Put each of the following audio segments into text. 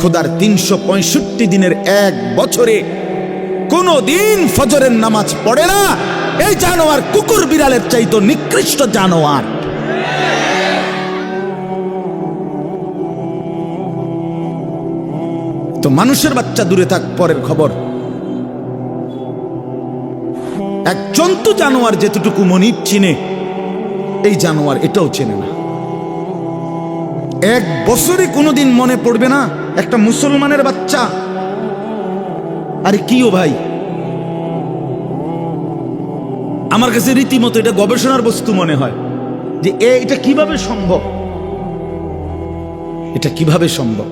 খোদার তিনশো পঁয়ষট্টি দিনের এক বছরে কোনো দিন ফজরের নামাজ পড়ে না। এই জানোয়ার কুকুর বিড়ালের চাইতো নিকৃষ্ট জানোয়ার। তো মানুষের বাচ্চা দূরে থাক, পরের খবর। এক জন্তু জানোয়ার যেতটুকু মনির চিনে, এই জানোয়ার এটাও চেনে না। এক বছরে কোনোদিন মনে পড়বে না একটা মুসলমানের বাচ্চা। আরে কি ও ভাই? আমার কাছে রীতিমতো এটা গবেষণার বস্তু মনে হয় যে এটা কীভাবে সম্ভব? এটা কীভাবে সম্ভব?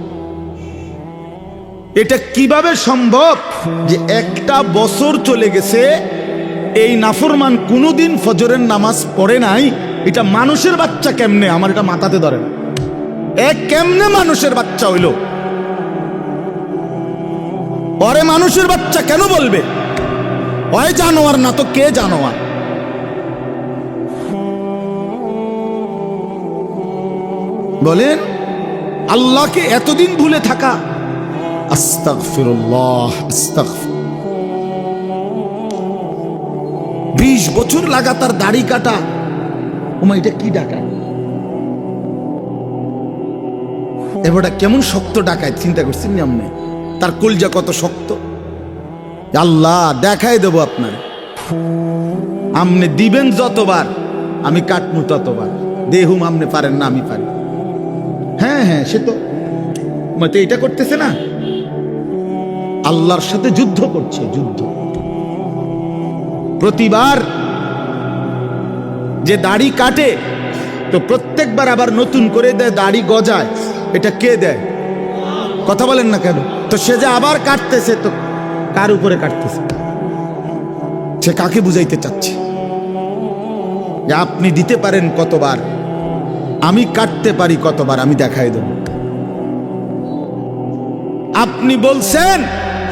এটা কীভাবে সম্ভব যে একটা বছর চলে গেছে, এই নাফরমান কোনোদিন ফজরের নামাজ পড়ে নাই? এটা মানুষের বাচ্চা কেমনে? আমার এটা মাথাতে ধরে না। এ, কেমনে মানুষের বাচ্চা হইল? পরে মানুষের বাচ্চা কেন বলবে? হয় জানোয়ার না তো কে জানোয়ার? বলেন, আল্লাহকে এতদিন ভুলে থাকা। বিশ বছর লাগাতার দাড়ি কাটা। ওমা, এটা কি ডাকায় এবারটা কেমন শক্ত ডাকায় চিন্তা করছেন আপনি? তার কলজা কত শক্ত। আল্লাহ দেখাই দেবো আপনার। আমনে দিবেন যতবার, আমি কাটমু ততবার। দেহুম আমনে পারেন না, আমি পারি। হ্যাঁ হ্যাঁ সে তো। মতে এটা করতেছে না? আল্লাহর সাথে যুদ্ধ করছে, যুদ্ধ। প্রতিবার যে দাড়ি কাটে, তো প্রত্যেকবার আবার নতুন করে দেয়, দাড়ি গজায়। এটা কে দেয়? কথা বলেন না কেন? তো সে যে আবার কাটতেছে তো কার উপরে কাটতেছে? সে কাকে বুঝাইতে চাচ্ছে? যে আপনি দিতে পারেন কতবার, আমি কাটতে পারি কতবার, আমি দেখাই দেব। আপনি বলছেন,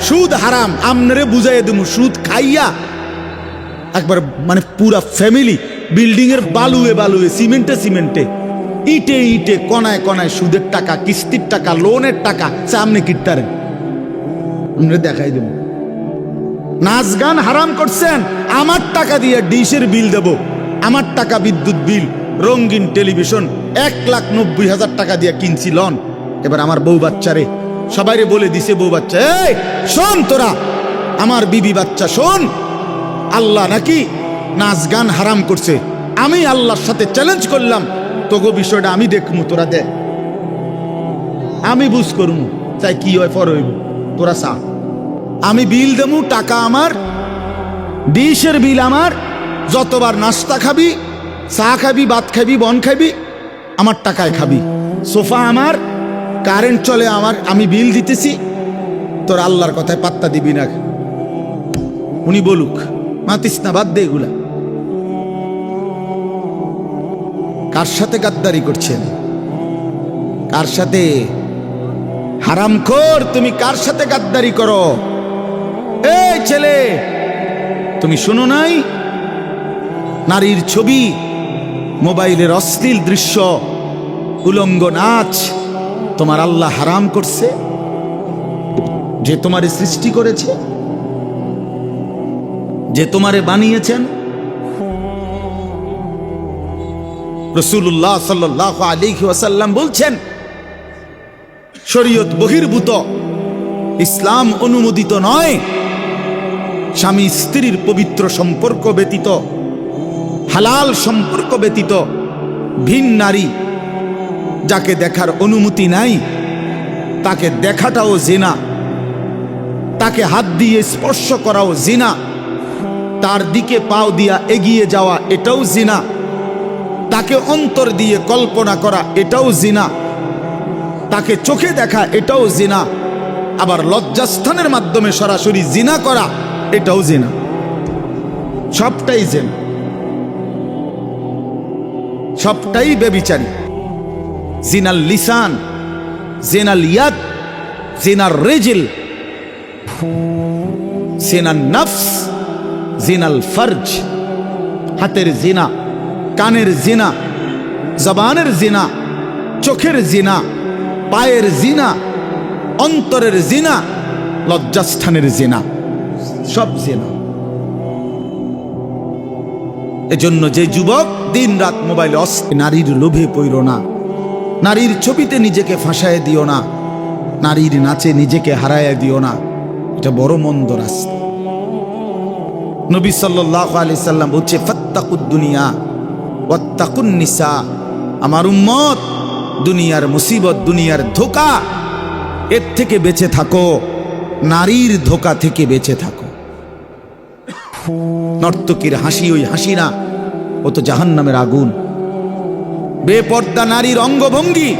সুদ হারাম, আমনেরে বুঝাই দেবো সুদ খাইয়া, একবার মানে পুরা ফ্যামিলি বিল্ডিং এর বালুয়ে বালুয়ে, সিমেন্টে সিমেন্টে, ইটে ইটে, কনায় কনায় সুদের টাকা, কিস্তির টাকা, লোনের টাকা, সামনে কিটতারেন আমরা দেখাই দেব। নাচ গান হারাম করছেন, আমার টাকা দিয়ে ডিশের বিল দেব। আমার টাকা বিদ্যুৎ বিল, রঙিন টেলিভিশন, এক লাখ নব্বই হাজার টাকা দিয়ে কিনছি লন। এবার আমার বউ বাচ্চারে সবাইরে বলে দিছে বউ বাচ্চা, এই, শোন তোরা, আমার বিবি বাচ্চা, শোন। আল্লাহ নাকি নাচ গান হারাম করছে। আমি আল্লাহর সাথে চ্যালেঞ্জ করলাম, তোগো বিষয়টা আমি দেখমু, তোরা দে। আমি বুঝ করমু, তাই কি হয় ফর হইব। তোরা সা আমি বিল দেমু, টাকা আমার, ডিশের বিল আমার, যতবার নাস্তা খাবি, চা খাবি, ভাত খাবি, বন খাবি, আমার টাকায় খাবি। সোফা আমার, কারেন্ট চলে আমার, আমি বিল দিতেছি, তোর আল্লাহর কথায় পাত্তা দিবি না। উনি বলুক, মাতিস না, বাদ দে এগুলা। কার সাথে গাদ্দারি করছেন? কার সাথে? হারামখোর, তুমি কার সাথে গাদ্দারি করো? এই ছেলে, তুমি শোনো নাই? নারীর ছবি, মোবাইলের অশ্লীল দৃশ্য, উলঙ্গ নাচ তোমার আল্লাহ হারাম করছে, যে তোমারে সৃষ্টি করেছে, যে তোমারে বানিয়েছেন। রসুল্লাহ সাল্লাহ আলিহি ওয়াসাল্লাম বলছেন, শরীয়ত বহির্ভূত, ইসলাম অনুমোদিত নয়। স্বামী স্ত্রীর পবিত্র সম্পর্ক ব্যতীত, হালাল সম্পর্ক ব্যতীত, ভিন নারী যাকে দেখার অনুমতি নাই, তাকে দেখাটাও জেনা। তাকে হাত দিয়ে স্পর্শ করাও জিনা। তার দিকে পাও দিয়া এগিয়ে যাওয়া এটাও জিনা। তাকে অন্তর দিয়ে কল্পনা করা এটাও জিনা। তাকে চোখে দেখা এটাও জিনা। আবার লজ্জাস্থানের মাধ্যমে সরাসরি জিনা করা এটাও জিনা। সবটাই জেন। সবটাই বেবিচারী জিনাল লিসান জেনাল ইয়াদ, জেনার রেজিল, জেনার নফস জিনাল ফরজ। হাতের জিনা, কানের জিনা, জবানের জিনা, চোখের জিনা, পায়ের জিনা, অন্তরের জিনা, লজ্জাস্থানের জিনা। সব জিনা। এজন্য যে যুবক দিন রাত মোবাইলে অস- নারীর লোভে পইর না। নারীর ছবিতে নিজেকে ফাঁসায় দিও না। নারীর নাচে নিজেকে হারায় দিও না। এটা বড় মন্দ রাস্তা। নবী সাল্লাহ আলি সাল্লাম বলছে আমার উম্মত, দুনিয়ার মুসিবত, দুনিয়ার ধোকা, এর থেকে বেঁচে থাকো। নারীর ধোকা থেকে বেঁচে থাকো। নর্তকীর হাসি ওই হাসি না ও তো জাহান নামের আগুন। বেপর্দা নারীর অঙ্গভঙ্গি,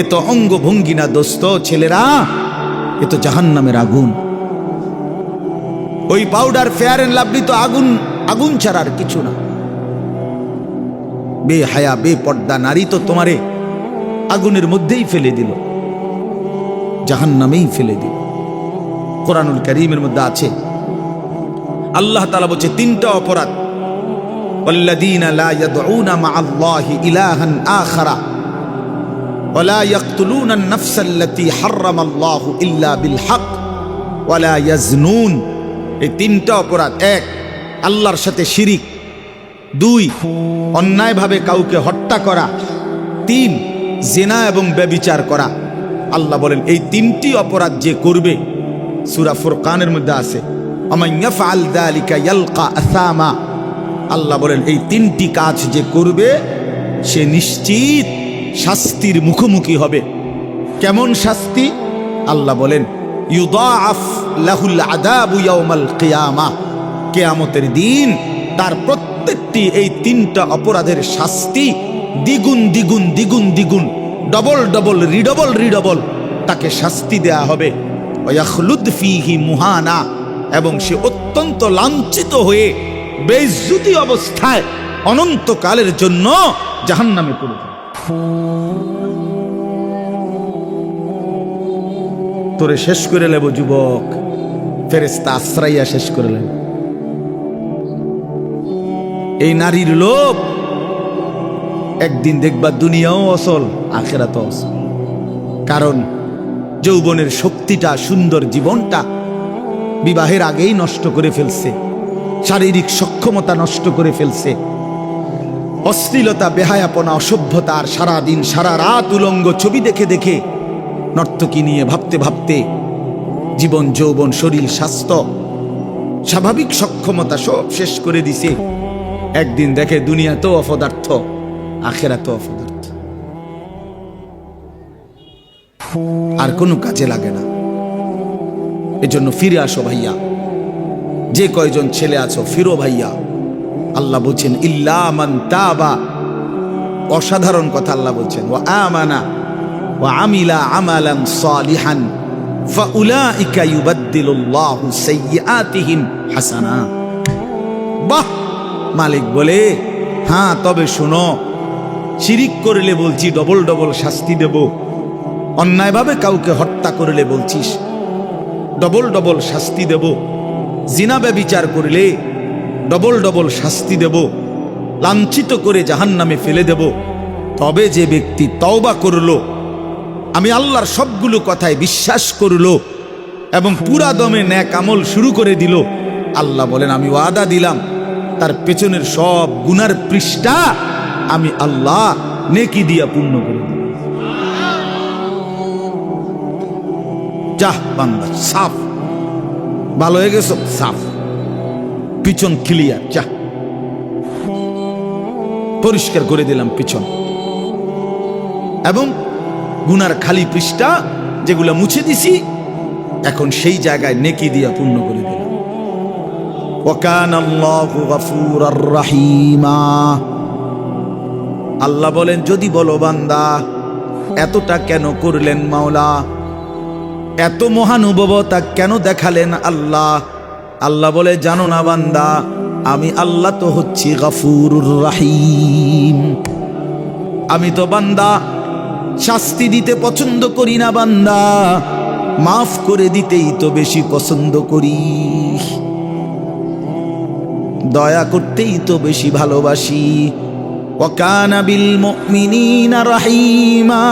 এ তো অঙ্গভঙ্গি না দোস্ত ছেলেরা, এ তো জাহান নামের আগুন। ওই পাউডার ফেয়ার এন্ড লাভলি তো আগুন আগুন ছাড়ার কিছু না। বে হায়া বে পর্দা নারী তো তোমারে আগুনের মধ্যেই ফেলে দিল জাহান নামেই ফেলে দিল। কোরআনুল করিমের মধ্যে আছে আল্লাহ তালা বলছে তিনটা অপরাধ والذين لا يدعون مع الله إلها آخر ولا يقتلون النفس التي حرم الله إلا بالحق ولا يزنون এই তিনটা অপরাধ এক আল্লাহর সাথে শিরিক দুই অন্যায়ভাবে কাউকে হত্যা করা তিন জেনা এবং ব্যবিচার করা আল্লাহ বলেন এই তিনটি অপরাধ যে করবে সুরা ফুরকানের মধ্যে আছে আল্লাহ বলেন, এই তিনটি কাজ যে করবে, সে নিশ্চিত শাস্তির মুখোমুখি হবে। কেমন শাস্তি? আল্লাহ বলেন কিয়ামতের দিন তার প্রত্যেকটি এই তিনটা অপরাধের শাস্তি দ্বিগুণ দ্বিগুণ দ্বিগুণ দ্বিগুণ, ডবল ডবল, রিডবল রিডবল তাকে শাস্তি দেয়া হবে। মুহানা। এবং সে অত্যন্ত লাঞ্ছিত হয়ে বেইজ্জতি অবস্থায় অনন্তকালের জন্য জাহান্নামে পড়ে যাবে। তোরে শেষ করে নেব, যুবক। ফেরেস্তা আশ্রাইয়া শেষ করে নেব এই নারীর লোভ একদিন দেখবা দুনিয়াও অসল আখেরা তো অসল। কারণ যৌবনের শক্তিটা, সুন্দর জীবনটা বিবাহের আগেই নষ্ট করে ফেলছে। শারীরিক সক্ষমতা নষ্ট করে ফেলছে। অশ্লীলতা, বেহায়াপনা, অসভ্যতা আর সারাদিন, সারা রাত উলঙ্গ ছবি দেখে দেখে নর্তকী নিয়ে ভাবতে ভাবতে জীবন, যৌবন, শরীর, স্বাস্থ্য, স্বাভাবিক সক্ষমতা সব শেষ করে দিছে। একদিন দেখে দুনিয়া তো অপদার্থ আখেরা তো অপদার্থ। আর কোনো কাজে লাগে না। এজন্য ফিরে আসো ভাইয়া। যে কয়জন ছেলে আছো, ফিরো ভাইয়া। আল্লাহ বলছেন, ইল্লা মান তাবা। অসাধারণ কথা আল্লাহ বলছেন ও আমানা ও আমিলা আমালান সালিহান ফাউলাইকা ইউবাদদিলুল্লাহু সাইয়্যাতিহিম হাসানা। বাহ! মালিক বলে হ্যাঁ তবে শোনো, শিরিক করলে বলছি, ডবল ডবল শাস্তি দেব। অন্যায়ভাবে কাউকে হত্যা করলে বলছিস ডবল ডবল শাস্তি দেব। জিনা ব্যবিচার করলে ডবল ডবল শাস্তি দেব। লাঞ্ছিত করে জাহান নামে ফেলে দেব। তবে যে ব্যক্তি তওবা করল, আমি আল্লাহর সবগুলো কথায় বিশ্বাস করল এবং পুরা দমে ন্যাক আমল শুরু করে দিল। আল্লাহ বলেন, আমি ওয়াদা দিলাম, তার পেছনের সব গুনার পৃষ্ঠা আমি আল্লাহ নেকি দিয়া পূর্ণ করে যাহ, বান্দা, সাফ। ভালো হয়ে গেছো? সাফ। পিছন ক্লিয়ার যা পরিষ্কার করে দিলাম পিছন। এবং গুনার খালি পৃষ্ঠা যেগুলো মুছে দিছি, এখন সেই জায়গায় নেকি দিয়া পূর্ণ করে দিলাম। আল্লাহ বলেন, যদি বলো বান্দা, এতটা কেন করলেন মাওলা? এত মহানুভবতা কেন দেখালেন আল্লাহ? আল্লাহ বলে, জানো না বান্দা, আমি আল্লাহ তো হচ্ছি গাফুর রাহিম। আমি তো বান্দা শাস্তি দিতে পছন্দ করি না বান্দা, মাফ করে দিতেই তো বেশি পছন্দ করি। দয়া করতেই তো বেশি ভালোবাসি। ওয়াকানা বিল মুমিনিনা রাহিমা।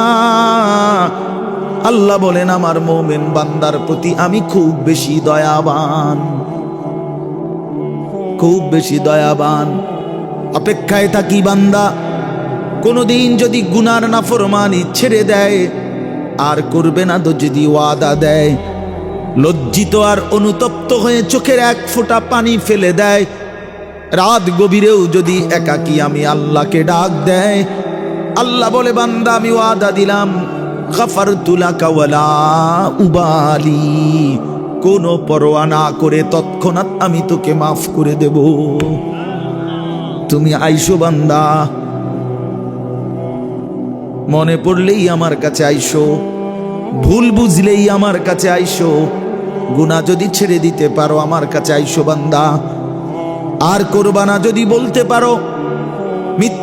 আল্লাহ বলেন, আমার মোমেন বান্দার প্রতি আমি খুব বেশি দয়াবান। খুব বেশি দয়াবান। অপেক্ষায় থাকি বান্দা, কোনোদিন যদি গুনার নাফরমানি ছেড়ে দেয়, আর করবে না তো যদি ওয়াদা দেয়। লজ্জিত আর অনুতপ্ত হয়ে চোখের এক ফোঁটা পানি ফেলে দেয়। রাত গভীরেও যদি একাকি আমি আল্লাহকে ডাক দেয়, আল্লাহ বলে, বান্দা, আমি ওয়াদা দিলাম গাফার তুলা কাওয়ালা উবালি। কোনো পরোয়া না করে তৎক্ষণাৎ আমি তোকে মাফ করে দেব। তুমি আইসো বান্দা। মনে পড়লেই আমার কাছে আইসো। ভুল বুঝলেই আমার কাছে আইসো। গুণা যদি ছেড়ে দিতে পারো, আমার কাছে আইসো বান্দা। আর করবানা যদি বলতে পারো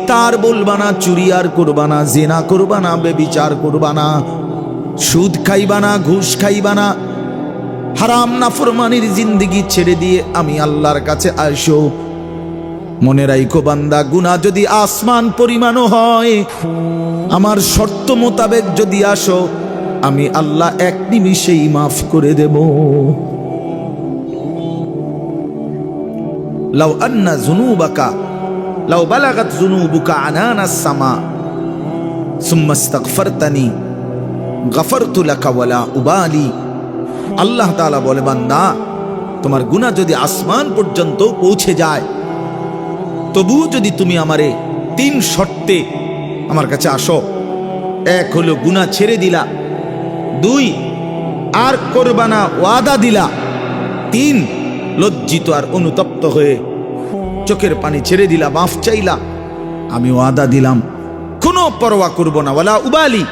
মিথ্যা আর বলবানা চুরি আর করবানা, জেনা করবানা, বেবিচার করবানা, সুদ খাইবানা, ঘুষ খাইবানা, হারাম নাফরমানির জিন্দিগি ছেড়ে দিয়ে আমি আল্লাহর কাছে আইসো মনে রাইখো বান্দা গুণা যদি আসমান পরিমাণও হয়, আমার শর্ত মোতাবেক যদি আসো, আমি আল্লাহ এক নিমিষেই মাফ করে দেব। লাউ আন্না জুনুবাকা লাউ বালাগাত জুনুবুকা আনানাস সামা, সুম্মা ইস্তাগফারতানি, গাফারতু লাকা ওয়ালা উবালি। আল্লাহ তাআলা বলে, বান্দা, তোমার গুনাহ যদি আসমান পর্যন্ত পৌঁছে যায়, তবুও যদি তুমি আমারে তিন শর্তে আমার কাছে আসো, এক হলো গুণা ছেড়ে দিলা, দুই আর করবানা ওয়াদা দিলা, তিন লজ্জিত আর অনুতপ্ত হয়ে চোখের পানি ছেড়ে দিলা, মাফ চাইলা। আমি ওয়াদা দিলাম, কোনো পরোয়া করব না, ওয়ালা উবালি।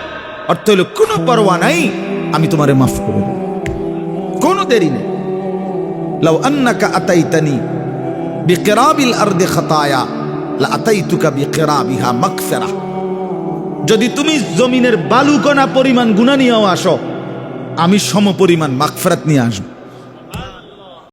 অর্থ হলো, কোনো পরোয়া নাই, আমি তোমারে মাফ করব। কোনো দেরি নেই। লাউ আন্নাকা আতাইতানি বিকেরাবিল আরদে খাতায়া আতাইতুকা বিকেরাবিহা মাগফিরা। যদি তুমি জমিনের বালুকণা পরিমাণ গুণা নিয়েও আসো, আমি সম পরিমাণ মাকফেরাত নিয়ে আসব।